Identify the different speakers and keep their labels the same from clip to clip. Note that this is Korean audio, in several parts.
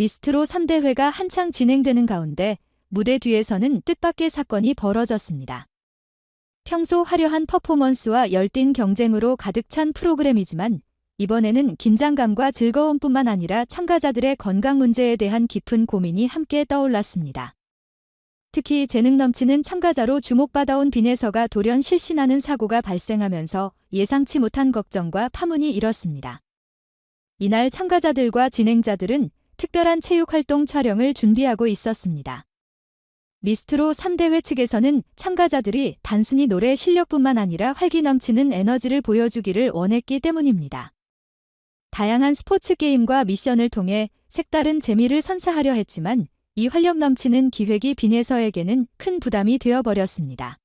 Speaker 1: 미스트로 3대회가 한창 진행되는 가운데 무대 뒤에서는 뜻밖의 사건이 벌어졌습니다. 평소 화려한 퍼포먼스와 열띤 경쟁으로 가득 찬 프로그램이지만 이번에는 긴장감과 즐거움뿐만 아니라 참가자들의 건강 문제에 대한 깊은 고민이 함께 떠올랐습니다. 특히 재능 넘치는 참가자로 주목받아온 빈에서가 돌연 실신하는 사고가 발생하면서 예상치 못한 걱정과 파문이 일었습니다. 이날 참가자들과 진행자들은 특별한 체육활동 촬영을 준비하고 있었습니다. 미스트로 3대회 측에서는 참가자들이 단순히 노래 실력뿐만 아니라 활기 넘치는 에너지를 보여주기를 원했기 때문입니다. 다양한 스포츠 게임과 미션을 통해 색다른 재미를 선사하려 했지만 이 활력 넘치는 기획이 빈에서에게는 큰 부담이 되어버렸습니다.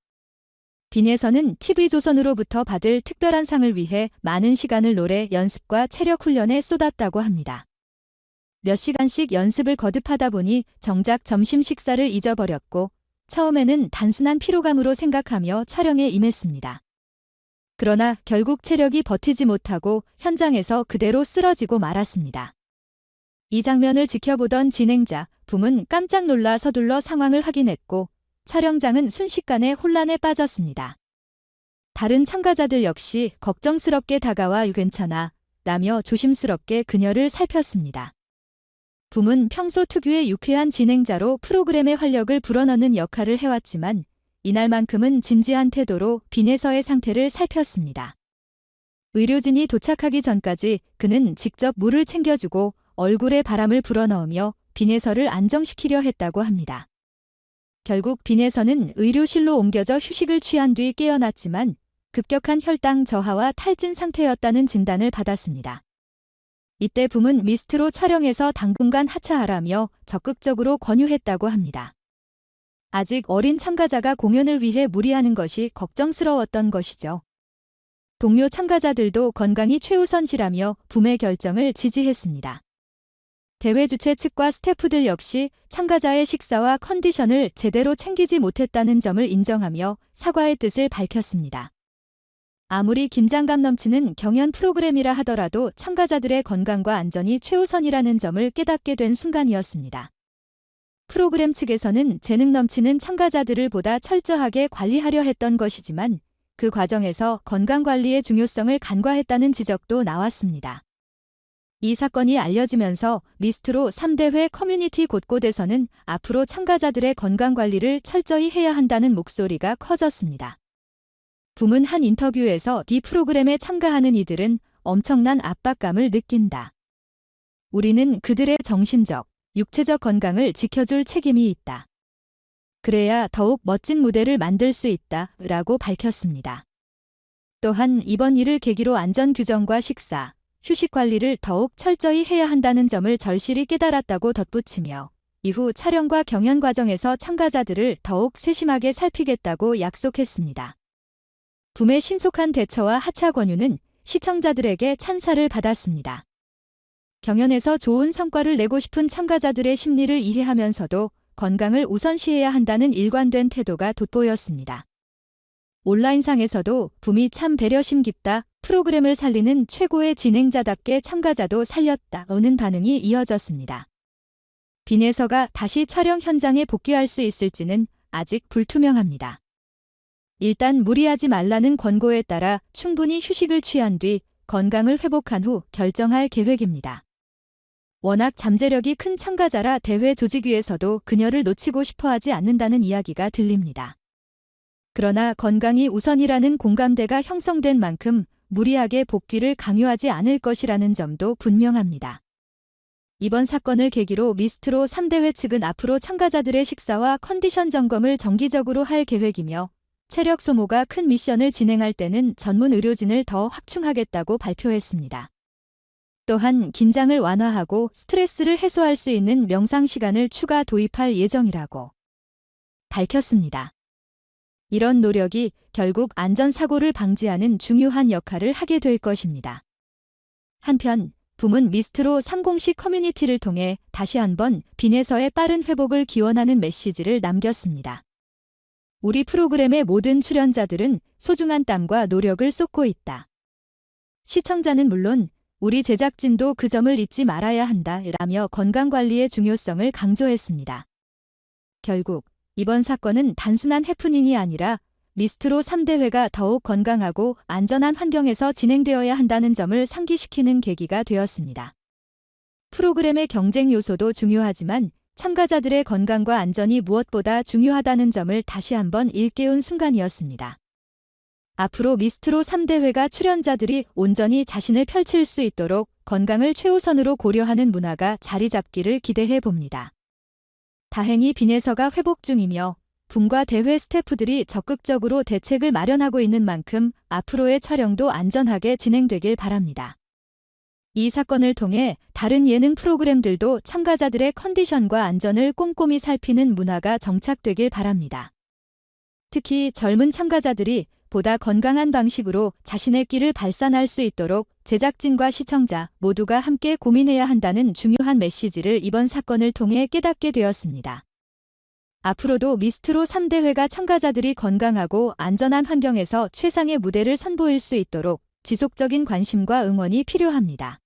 Speaker 1: 빈에서는 TV조선으로부터 받을 특별한 상을 위해 많은 시간을 노래 연습과 체력 훈련에 쏟았다고 합니다. 몇 시간씩 연습을 거듭하다 보니 정작 점심 식사를 잊어버렸고 처음에는 단순한 피로감으로 생각하며 촬영에 임했습니다. 그러나 결국 체력이 버티지 못하고 현장에서 그대로 쓰러지고 말았습니다. 이 장면을 지켜보던 진행자, 붐은 깜짝 놀라 서둘러 상황을 확인했고 촬영장은 순식간에 혼란에 빠졌습니다. 다른 참가자들 역시 걱정스럽게 다가와 괜찮아 라며 조심스럽게 그녀를 살폈습니다. 붐은 평소 특유의 유쾌한 진행자로 프로그램의 활력을 불어넣는 역할을 해왔지만 이날만큼은 진지한 태도로 빈에서의 상태를 살폈습니다. 의료진이 도착하기 전까지 그는 직접 물을 챙겨주고 얼굴에 바람을 불어넣으며 빈에서를 안정시키려 했다고 합니다. 결국 빈에서는 의료실로 옮겨져 휴식을 취한 뒤 깨어났지만 급격한 혈당 저하와 탈진 상태였다는 진단을 받았습니다. 이때 붐은 미스트로 촬영에서 당분간 하차하라며 적극적으로 권유했다고 합니다. 아직 어린 참가자가 공연을 위해 무리하는 것이 걱정스러웠던 것이죠. 동료 참가자들도 건강이 최우선시라며 붐의 결정을 지지했습니다. 대회 주최 측과 스태프들 역시 참가자의 식사와 컨디션을 제대로 챙기지 못했다는 점을 인정하며 사과의 뜻을 밝혔습니다. 아무리 긴장감 넘치는 경연 프로그램이라 하더라도 참가자들의 건강과 안전이 최우선이라는 점을 깨닫게 된 순간이었습니다. 프로그램 측에서는 재능 넘치는 참가자들을 보다 철저하게 관리하려 했던 것이지만 그 과정에서 건강관리의 중요성을 간과했다는 지적도 나왔습니다. 이 사건이 알려지면서 미스트로 3대회 커뮤니티 곳곳에서는 앞으로 참가자들의 건강관리를 철저히 해야 한다는 목소리가 커졌습니다. 붐은 한 인터뷰에서 이 프로그램에 참가하는 이들은 엄청난 압박감을 느낀다. 우리는 그들의 정신적, 육체적 건강을 지켜줄 책임이 있다. 그래야 더욱 멋진 무대를 만들 수 있다. 라고 밝혔습니다. 또한 이번 일을 계기로 안전 규정과 식사, 휴식 관리를 더욱 철저히 해야 한다는 점을 절실히 깨달았다고 덧붙이며 이후 촬영과 경연 과정에서 참가자들을 더욱 세심하게 살피겠다고 약속했습니다. 붐의 신속한 대처와 하차 권유는 시청자들에게 찬사를 받았습니다. 경연에서 좋은 성과를 내고 싶은 참가자들의 심리를 이해하면서도 건강을 우선시해야 한다는 일관된 태도가 돋보였습니다. 온라인상에서도 붐이 참 배려심 깊다, 프로그램을 살리는 최고의 진행자답게 참가자도 살렸다, 오는 반응이 이어졌습니다. 빈에서가 다시 촬영 현장에 복귀할 수 있을지는 아직 불투명합니다. 일단 무리하지 말라는 권고에 따라 충분히 휴식을 취한 뒤 건강을 회복한 후 결정할 계획입니다. 워낙 잠재력이 큰 참가자라 대회 조직위에서도 그녀를 놓치고 싶어 하지 않는다는 이야기가 들립니다. 그러나 건강이 우선이라는 공감대가 형성된 만큼 무리하게 복귀를 강요하지 않을 것이라는 점도 분명합니다. 이번 사건을 계기로 미스트로 3대회 측은 앞으로 참가자들의 식사와 컨디션 점검을 정기적으로 할 계획이며 체력 소모가 큰 미션을 진행할 때는 전문 의료진을 더 확충하겠다고 발표했습니다. 또한 긴장을 완화하고 스트레스를 해소할 수 있는 명상 시간을 추가 도입할 예정이라고 밝혔습니다. 이런 노력이 결국 안전사고를 방지하는 중요한 역할을 하게 될 것입니다. 한편, 붐은 미스트로 30시 커뮤니티를 통해 다시 한번 빈에서의 빠른 회복을 기원하는 메시지를 남겼습니다. 우리 프로그램의 모든 출연자들은 소중한 땀과 노력을 쏟고 있다. 시청자는 물론 우리 제작진도 그 점을 잊지 말아야 한다. 라며 건강관리의 중요성을 강조했습니다. 결국 이번 사건은 단순한 해프닝이 아니라 미스트로 3대회가 더욱 건강하고 안전한 환경에서 진행되어야 한다는 점을 상기시키는 계기가 되었습니다. 프로그램의 경쟁 요소도 중요하지만 참가자들의 건강과 안전이 무엇보다 중요하다는 점을 다시 한번 일깨운 순간이었습니다. 앞으로 미스트로 3대회가 출연자들이 온전히 자신을 펼칠 수 있도록 건강을 최우선으로 고려하는 문화가 자리 잡기를 기대해 봅니다. 다행히 빈에서가 회복 중이며 분과 대회 스태프들이 적극적으로 대책을 마련하고 있는 만큼 앞으로의 촬영도 안전하게 진행되길 바랍니다. 이 사건을 통해 다른 예능 프로그램들도 참가자들의 컨디션과 안전을 꼼꼼히 살피는 문화가 정착되길 바랍니다. 특히 젊은 참가자들이 보다 건강한 방식으로 자신의 끼를 발산할 수 있도록 제작진과 시청자 모두가 함께 고민해야 한다는 중요한 메시지를 이번 사건을 통해 깨닫게 되었습니다. 앞으로도 미스트로 3대회가 참가자들이 건강하고 안전한 환경에서 최상의 무대를 선보일 수 있도록 지속적인 관심과 응원이 필요합니다.